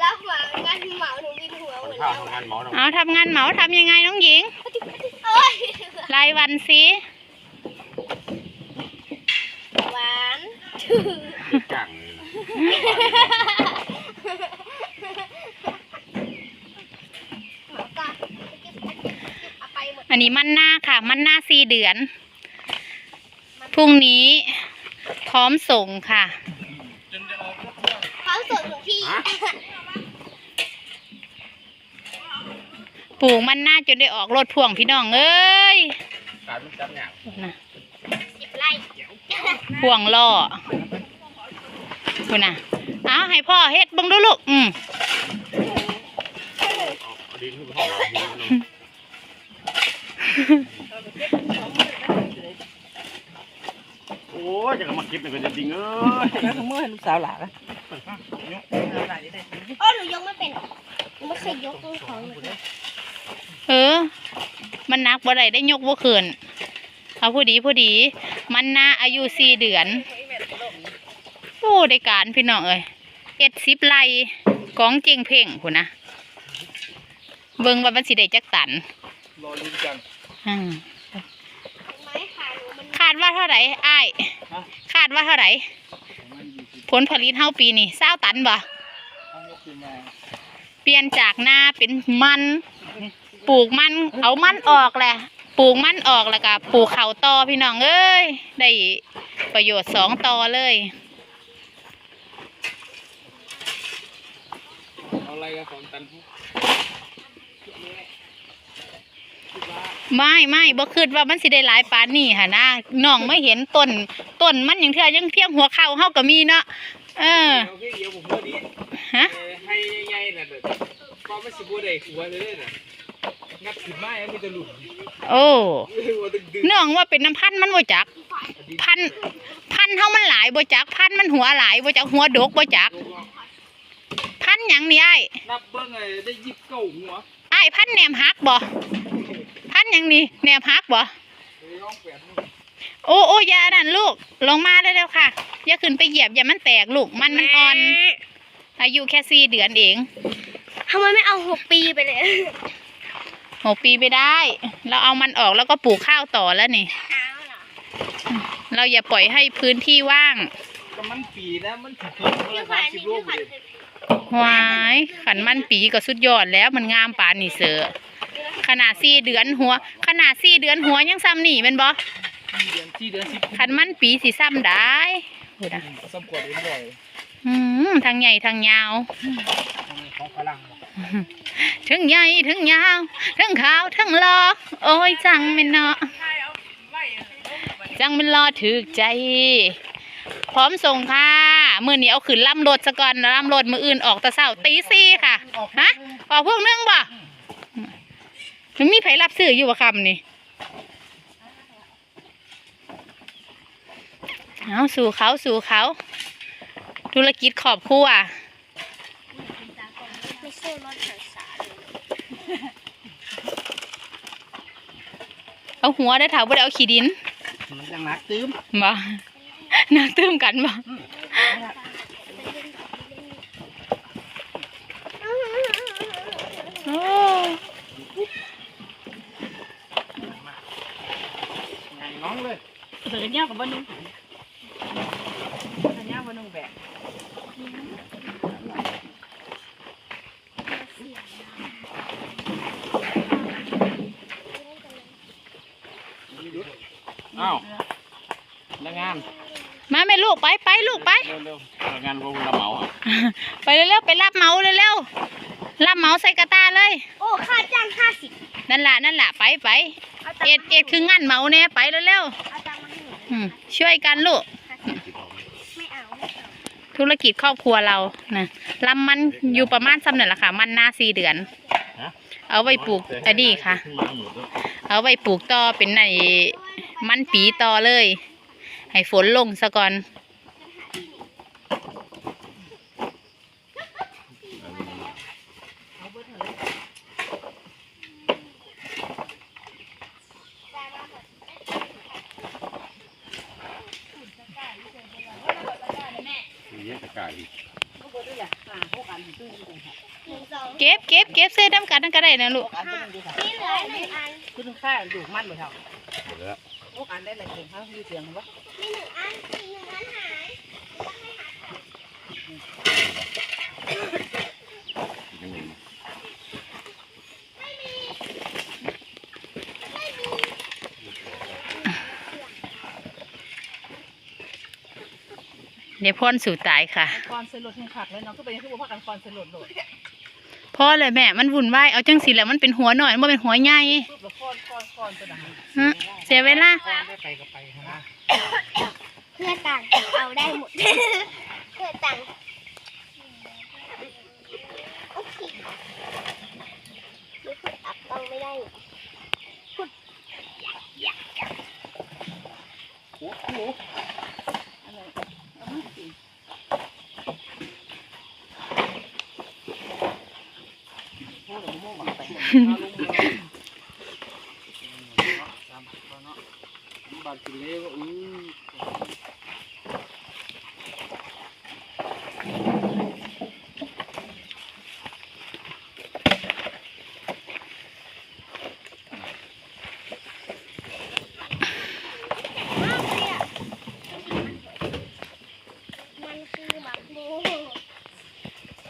แล้วเหมานเหมาหนูวินหัวหมดข้าแล้วทำงานหมอเนาะเอาทำงานเหมาทำยังไงน้องหญิง โอ้ยรายวันสิหวานจ้างเหมาก็เอาไปหมดอันนี้มันหน้าค่ะ มันหน้าสี่เดือน พรุ่งนี้พร้อมส่งค่ะ ฮะปลูกมันหน้าจนได้ออกรถพ่วงพี่น้องเอ้ยการมันจับเนี่ยนะสิบไร่พ่วงล่อคุณน่ะเอาให้พ่อเฮ็ดเบังดูลูกอืมเอาดินขึ้นไปห้องเราหิวเนาะโอ้ยจะมาเก็บหนึ่งก็จะดิ้งเอ้ย แล้วก็เมื่อให้ลูกสาวหลานอะ โอ้หนูยกไม่เป็นหนูไม่เคยยกของเลยเออ มันนักบ่ได้ได้ยกบ่เขินเอาผู้ดีผู้ดี มันหน้าอายุสี่เดือนโอ้ได้การพี่น้องเอ้ยเอ็ดสิบไลกองเจงเพ่งคุณนะเบิ่งว่ามันสิได้จักตันรอลุ้นกันอืมไม้ขาหนูมันคาดว่าเท่าไหร่อ้ายคาดว่าเท่าไหร่ ผลผลิตเฮาปีนี้เศร้าตันบ่ต้องยกขึ้นมาเปลี่ยนจากนาเป็นมัน ปลูกมันเอามันออกแหละปลูกมันออกแล้วก็ปลูกเขาต่อพี่น้องเอ้ยได้ประโยชน์สองต่อเลยเอาอะไรกันสองตันพุ ไม่ไม่บ่คิดว่ามันสิได้หลายปานนี้ค่ะนะน้องไม่เห็นต้นต้นมันอย่างเทื่อยังเพียงหัวเข่าเฮาก็มีเนาะเออเอาแค่เดียวผมพอดีฮะเออให้ใหญ่ๆน่ะเด้อก็ไม่สิบ่ได้หัวเลยเด้อน่ะงัดขึ้นมาแล้วมีแต่หลุมโอ้หัวดึงดึงน้องว่าเป็นน้ำพันธุ์มันบ่จัก พันธุ์พันธุ์เฮามันหลายบ่จัก พันธุ์มันหัวหลายบ่จักหัวดกบ่จัก พันธุ์หยังนี่อ้ายนับเบิ่งไอ้ได้ยิบเก้าหัวอ้ายพันธุ์แหนมฮักบ่พันธุ์ห ยังนี่แหนมฮักบ่ไปร้องแปดหัวโอ้โอ้อยาอันนั่นลูก ลงมาเร็วๆค่ะ อย่าขึ้นไปเหยียบอย่ามันแตกลูก มันมันอ่อน อายุแค่สี่เดือนเองทำไมไม่เอาหกปีไปเลยหกปีไม่ได้ เราเอามันออกแล้วก็ปลูกข้าวต่อแล้วนี่เอาเหรอเราอย่าปล่อยให้พื้นที่ว่างก็มันปีแล้วมันถึงเพิ่มพี่ละขวัสาญมสิบนี่โลพี่ขวัญเลยวายขันมันปีก็สุดยอดแล้วมันงามปานนี่เสือ ขนาดสี่เดือนหัว ขนาดสี่เดือนหัวยังซ้ำนี่เป็นบ่สี่เดือนสี่เดือนสิบขันมันปีสีซ้ำได้พูดนะสมกวดเองบ่อยอืมทางใหญ่ทางยาวของพลังทั้งใหญ่ทั้งยาวทั้งขาวทั้งหลอโอ้ยจังแม่นเนาะจังเป็นรอถือใจ พร้อมส่งค่ะมื่อนี้เอาขึ้นล่ำรถซะก่อนล่ำรถมืออื่นออกแตะเช้าตีสี่ค่ะฮะออกพวกนึงบ่ มันมีไผรับซื้ออยู่บ่คำนี่เอาสู่เขาสู่เขา ธุรกิจขอบครัวไม่ใช่รถถังสารเอาหัวได้อเถาบ่ได้เอาขี้ดิน มันยังหนักตื้มบ่นักตื้มกันบ่โอ้ ไงน้องเลย เสือเนี่ยกับบ่นึงอันนี้มันต้องแบกอ้าวแล้วงานมาแม่ลูกไปไปลูกไป เร็วๆแล้วงานพวกเราเหมาอะไปเร็วๆไปรับเหมาเร็วๆรับเหมาใส่กระตาเลย โอ้ค่าจ้างห้าสิบนั่นล่ะนั่นล่ะไปไปเอาตังเอ็ดค์เอ็ดคืองานเหมาเนี่ยไปเร็วเอาตังค์มาให้หนูๆ อืมช่วยกันลูกไม่เอาไม่เอาธุรกิจครอบครัวเรานะลำมันอยู่ประมาณซ้ำนั่นแหละค่ะ มันหน้าสี่เดือนฮะเอาไว้ปลูกอันนี้ค่ะขึ้นมาหมดแล้วเอาไว้ปลูกต่อเป็นในมันปีต่อเลย ให้ฝนลงซะก่อน เยอะตะ กายอีกหนึ่งสองเก็บเก็บเก็บเส้นน้ำกันนั่นก็ได้นะลูกห้านี่เหลือหนึ่งอันคุณค่าอยู่มันบ่เท่าหมดแล้วพวกอันได้ละเก่งเขาอยู่เสียงบ่มีหนึ่งอันอีกหนึ่งอันหาย อีกนิดนึง เดี๋ยวพ่นสู่ตายค่ะ คอนเซลล์แห่งขักเลยเนาะก็เป็นที่ว่าพากันคอนเซลล์โดดพ่อเลยแม่มันวุ่นวายเอาจังสิแล้วมันเป็นหัวหน่อยมันบ่เป็นหัวใหญ่ปุ๊บแล้วคอนคอนคอนตัวนั้นฮะเสียเวลา คอนได้ไปก็ไปนะ เพื่อต่างเอาได้หมด เพื่อต่างโอเคนี่พูดอับต้องไม่ได้พูดอยากอยาก โอ้โหอะไรเอามาสิ บาดกินเล้วอือมากเลยอะมันคือหมักหมู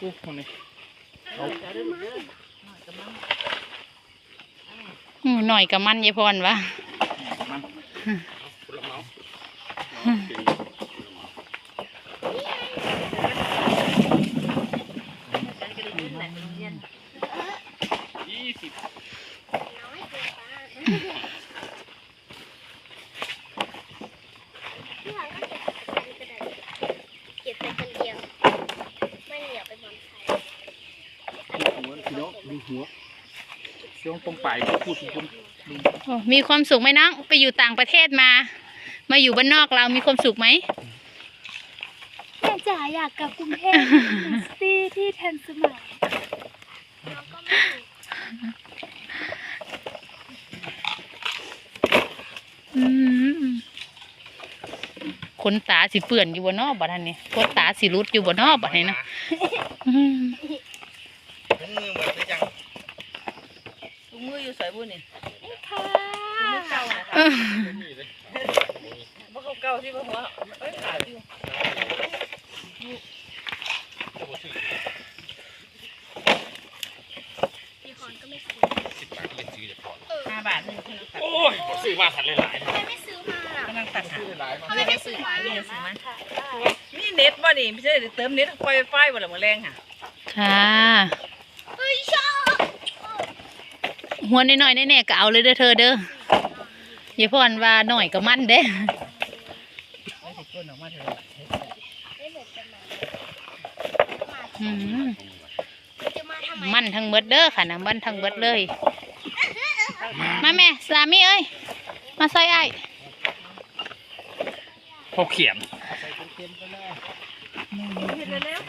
ปุ๊บคนนี้จะได้เด้อหน่ อยกับมันอืมหน่อยกับมันยายพรวะมันผลไม้เก่งฉันก็ได้ยินแหละเรียนยี่สิบ น้อยเกินไปพี่หวังก็เก็บไปกันก็ได้เก็บไปคนเดียว ไม่เหนียวไปบอลใคร หัวพี่น้องดูหัว ช่วงตรงปลายพูดคุณโอ้มีความสุขไหมน้อง ไปอยู่ต่างประเทศมา มาอยู่บ้านนอกเรามีความสุขไหม แม่จ๋าอยากกลับกรุงเทพซีที่ทันสมัยน้องก็ไม่อืมขนตาสิเปื่อนอยู่บนนอกบัดนี้นี่ขนตาสิรุดอยู่บนนอกบัดนี้นะอืม ถึงมือหมดหรือยัง ถุงมืออยู่ใส่บุญนี่ค่ะถุงมือเก่านะเอคะอนี่เลยบ่เขาเก่าที่บ่หัวเอ้ยขาดอยู่พี่ฮอนก็ไม่ซื้อสิบบาทเล่นซื้อจะพอห้าบาทหนึงเท่านั้นค่ะโอ้ยซื้อมาทันเลยหลายทำไมไม่ซื้อมาล่ะกำลังตัดหาซื้อหลายมาทำไมไม่ซื้อมาไม่ได้ซื้อมาค่ะได้นี่เน็ตบ่นี่ไม่ใช่เติมเน็ตไฟไฟบ่ละมื้อแรงค่ะ ค่ะ เฮ้ยชอบ หัวน้อยๆแน่ๆก็เอาเลยเด้อเธอเด้ออย่าพรว่าหน่อยก็มันเด้ไม่สิก้นออกมาเถอะไม่เหมือนกันมาอืมจะมาทำไมมันทั้งเบิดเด้อค่ะนะมันทั้งเบิดเลย มาแม่สามีเอ้ย มาใส่ไอ้ายพอเขียนเห็นแล้ว